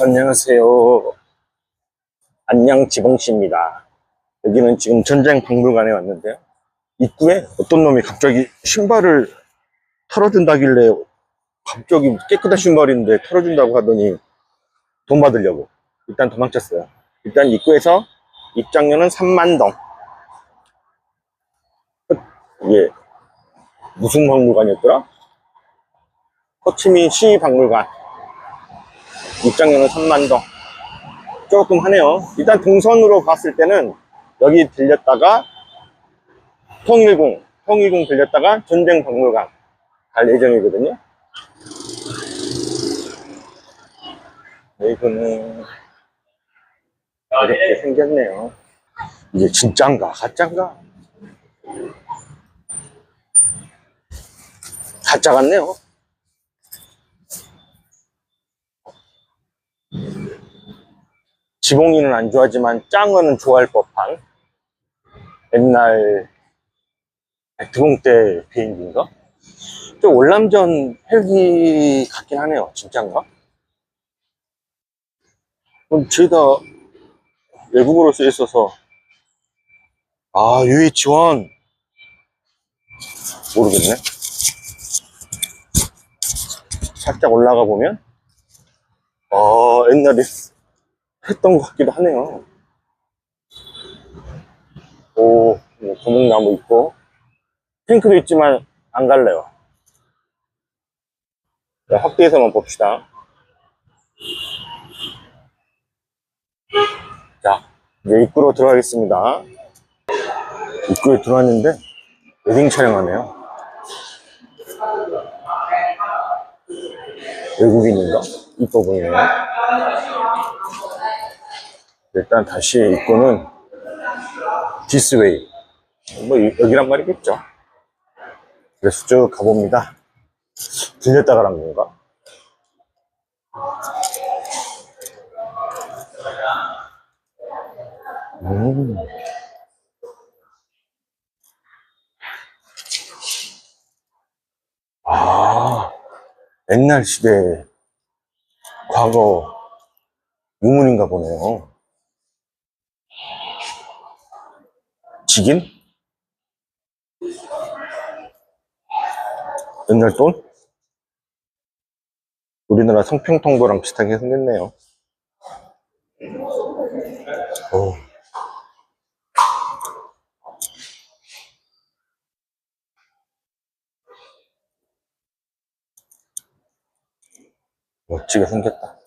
안녕하세요. 안녕 지봉씨입니다. 여기는 지금 전쟁 박물관에 왔는데요. 입구에 어떤 놈이 갑자기 신발을 털어준다길래 갑자기 깨끗한 신발인데 털어준다고 하더니 돈 받으려고 일단 도망쳤어요. 일단 입구에서 입장료는 3만 동. 이게 무슨 박물관이었더라? 호치민 시 박물관. 입장료는 3만 동. 조금 하네요. 일단 동선으로 봤을 때는 여기 들렸다가 통일궁, 통일궁 들렸다가 전쟁 박물관 갈 예정이거든요. 여기는 이렇게 생겼네요. 이게 진짠가 가짠가? 가짜 같네요. 지봉이는 안 좋아하지만 짱어는 좋아할 법한 옛날 백두봉 때 비행기인가? 좀 월남전 헬기 같긴 하네요. 진짜인가? 그럼 죄다 외국어로 쓰여 있어서 아 UH1 모르겠네. 살짝 올라가 보면 어 옛날에 했던 것 같기도 하네요. 오, 뭐 고목나무 있고, 탱크도 있지만 안 갈래요. 자, 확대해서만 봅시다. 자, 이제 입구로 들어가겠습니다. 입구에 들어왔는데, 웨딩 촬영하네요. 외국인인가? 이뻐 보이네요. 일단 다시 입구는 디스웨이 뭐 이- 여기란 말이겠죠 그래서 쭉 가봅니다 들렸다 가란 건가? 음. 아 옛날 시대 과거 유물인가 보네요 지긴? 옛날 돈? 우리나라 성평통보랑 비슷하게 생겼네요. 오. 멋지게 생겼다.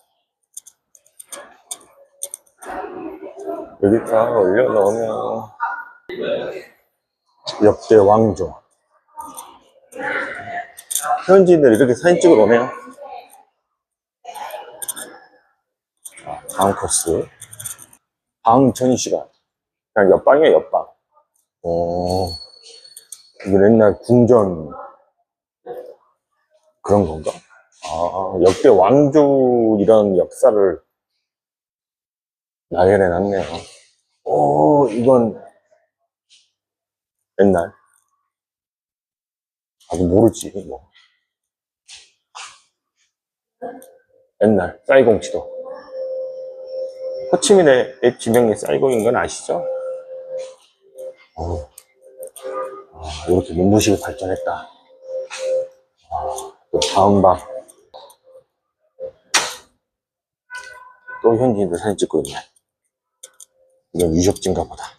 여기다 올려놓으면 역대 왕조. 현지인들 이렇게 사진 찍으러 오네요. 자, 다음 코스. 방 전시관. 그냥 옆방이에요, 옆방. 오, 이게 옛날 궁전 그런 건가? 아, 역대 왕조 이런 역사를 나열해 놨네요. 오, 이건 옛날. 아직 모르지, 뭐. 옛날, 쌀공 지도. 호치민의 옛 지명이 쌀공인 건 아시죠? 오. 아, 이렇게 눈부시게 발전했다. 아, 또 다음 방. 또 현지인들 사진 찍고 있네. 이건 유적지인가 보다.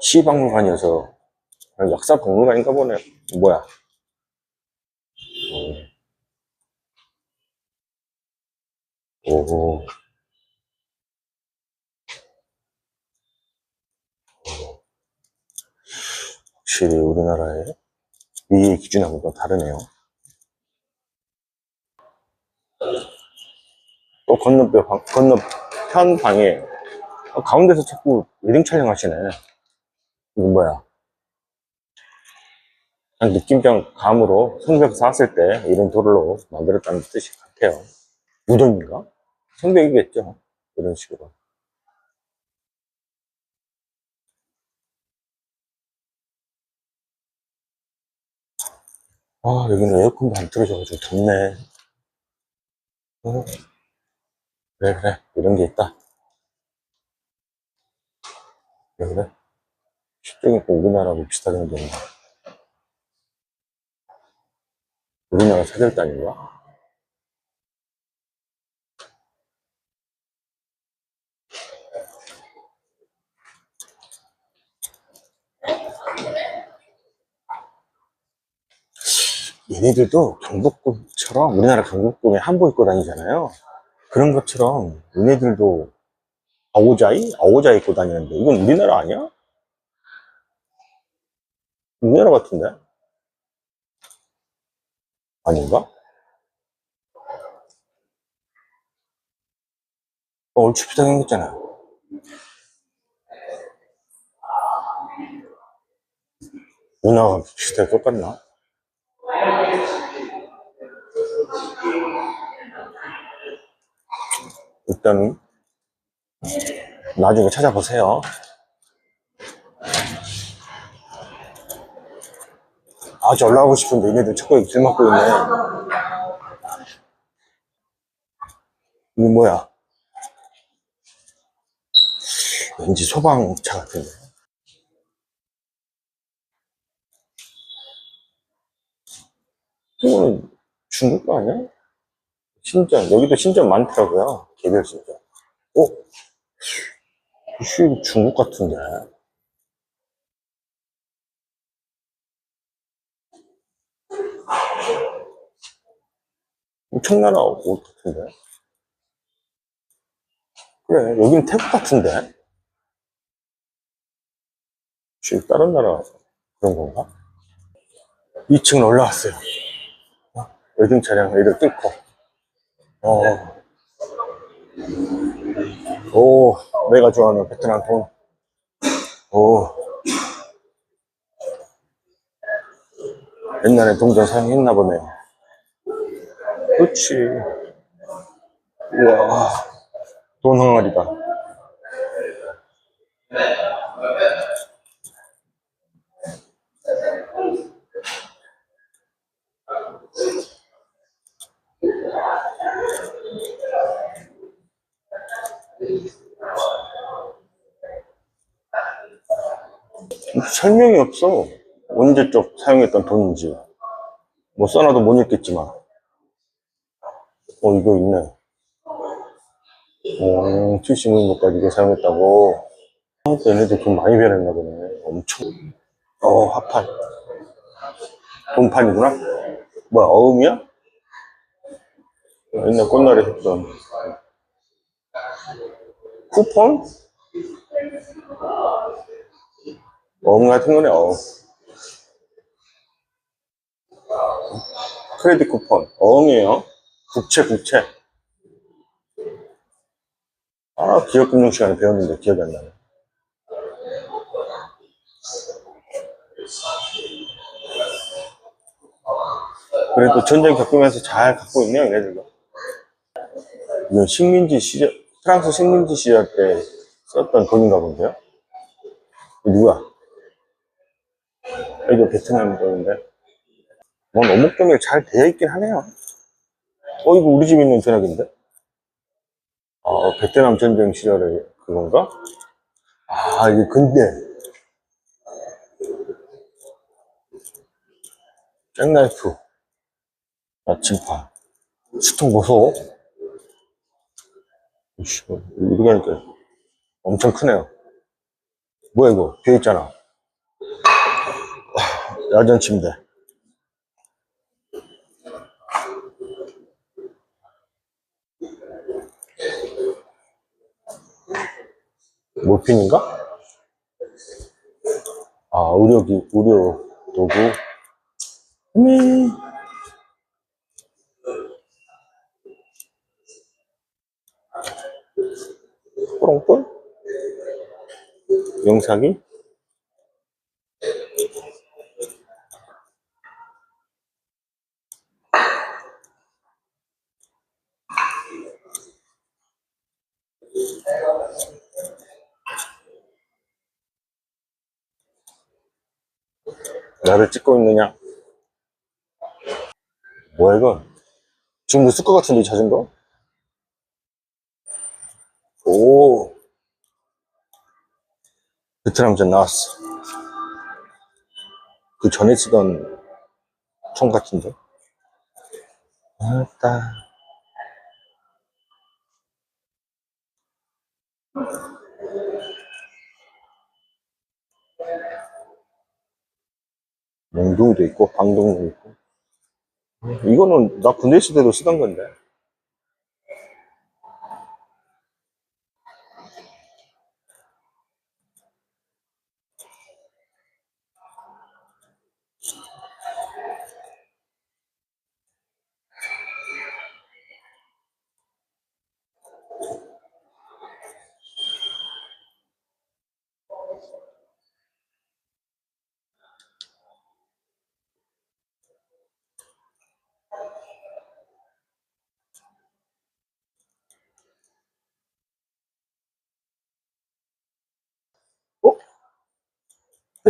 시박물관이어서 역사 박물관인가 보네. 뭐야? 오. 오. 확실히 우리나라의 위 기준하고 좀 다르네요. 또 건너편, 방- 건너편 방에 어, 가운데서 자꾸 웨딩 촬영하시네. 이거 뭐야? 그냥 느낌병 감으로 성벽 쌓았을 때 이런 돌로 만들었다는 뜻이 같아요. 무덤인가? 성벽이겠죠. 이런 식으로. 아, 여기는 에어컨도 안 틀어져가지고 덥네. 어? 그래, 그래. 이런 게 있다. 그래, 그래. 실적이 또 우리나라하고 비슷하게 생겼네. 우리나라 사절단인가? 얘네들도 경복궁처럼 우리나라 경복궁에 한복 입고 다니잖아요. 그런 것처럼 얘네들도 아오자이? 아오자이 입고 다니는데 이건 우리나라 아니야? 우리나라 같은데? 아닌가? 어, 얼추 비슷하게 생겼잖아. 문화가 비슷하게 똑같나? 일단은 나중에 찾아보세요. 아주 올라가고 싶은데 얘네들 자꾸 길 막고 있네. 이거 뭐야? 왠지 소방차 같은데. 이거는 중국 거 아니야? 신전, 여기도 신전 많더라고요. 개별 신전. 어? 이거 중국 같은데. 청나라 옷 같은데. 그래, 여기는 태국 같은데. 혹시 다른 나라 그런 건가? 2층 올라왔어요. 어? 웨딩 차량 애들 뚫고. 어. 오, 내가 좋아하는 베트남 돈. 오. 옛날에 동전 사용했나 보네. 그렇지. 우와. 돈 항아리다. 설명이 없어. 언제적 사용했던 돈인지. 뭐 써놔도 못 읽겠지만. 어, 이거 있네. 어, 75년까지 이거 사용했다고. 처음부터 얘네들 돈 많이 변했나 보네. 엄청. 어, 합판. 돈판이구나? 뭐야, 어음이야? 옛날 꽃날에 했던. 쿠폰? 어음 같은 거네, 어. 크레딧 쿠폰. 어음이에요. 국채, 국채. 아, 기업금융 시간에 배웠는데 기억이 안 나네. 그래도 전쟁 겪으면서 잘 갖고 있네요, 얘네들도. 이건 식민지 시절, 프랑스 식민지 시절 때 썼던 돈인가 본데요? 누구야? 이거 베트남 돈인데? 뭔 어묵점이 잘 되어 있긴 하네요. 어, 이거 우리 집에 있는 전화기인데? 아, 베트남 전쟁 시절에 그건가? 아, 이게 근데, 잭나이프, 나침판, 수통 보소. 이씨, 뭐, 이렇게 하니까 엄청 크네요. 뭐야, 이거? 비어 있잖아. 야전 침대. 몰핀인가? 아, 의료기, 의료 도구. 네. 뽀롱뽀? 영상이? 나를 찍고 있느냐? 뭐야, 이거? 지금도 쓸것 같은데, 자전거? 오. 베트남전 나왔어. 그 전에 쓰던 총 같은데. 아따. 몽둥이도 있고, 방동도 있고. 이거는 나 군대 때도 쓰던 건데.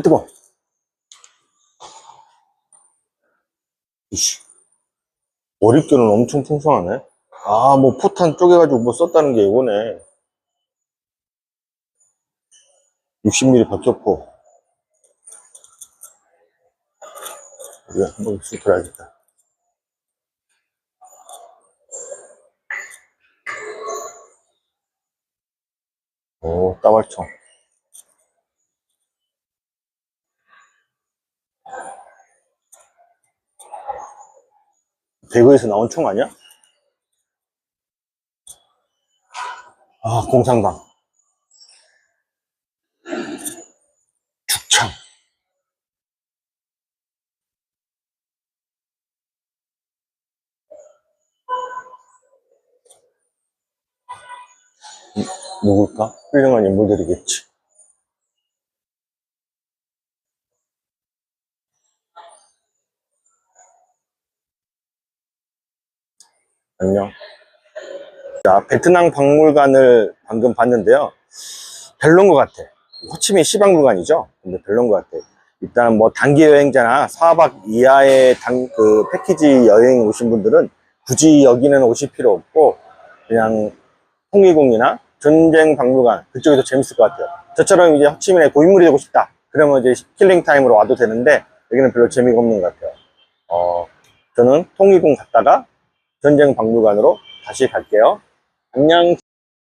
뜨거. 이씨. 머릿결은 엄청 풍성하네. 아, 뭐 포탄 쪼개가지고 뭐 썼다는 게 이거네. 60mm 박격포. 우리가 한번 쑥 들어야겠다. 오, 따발총. 배그에서 나온 총 아니야? 아, 공상당. 죽창. 음, 누굴까? 훌륭한 인물들이겠지. 안녕. 자, 베트남 박물관을 방금 봤는데요. 별론 것 같아. 호치민 시박물관이죠. 근데 별론 것 같아. 일단 뭐 단기 여행자나 4박 이하의 단, 그 패키지 여행 오신 분들은 굳이 여기는 오실 필요 없고 그냥 홍익공이나 전쟁 박물관 그쪽이 더 재밌을 것 같아요. 저처럼 이제 호치민에 고인물이 되고 싶다. 그러면 이제 킬링 타임으로 와도 되는데 여기는 별로 재미가 없는 것 같아요. 어, 저는 통일궁 갔다가 전쟁 박물관으로 다시 갈게요. 안녕.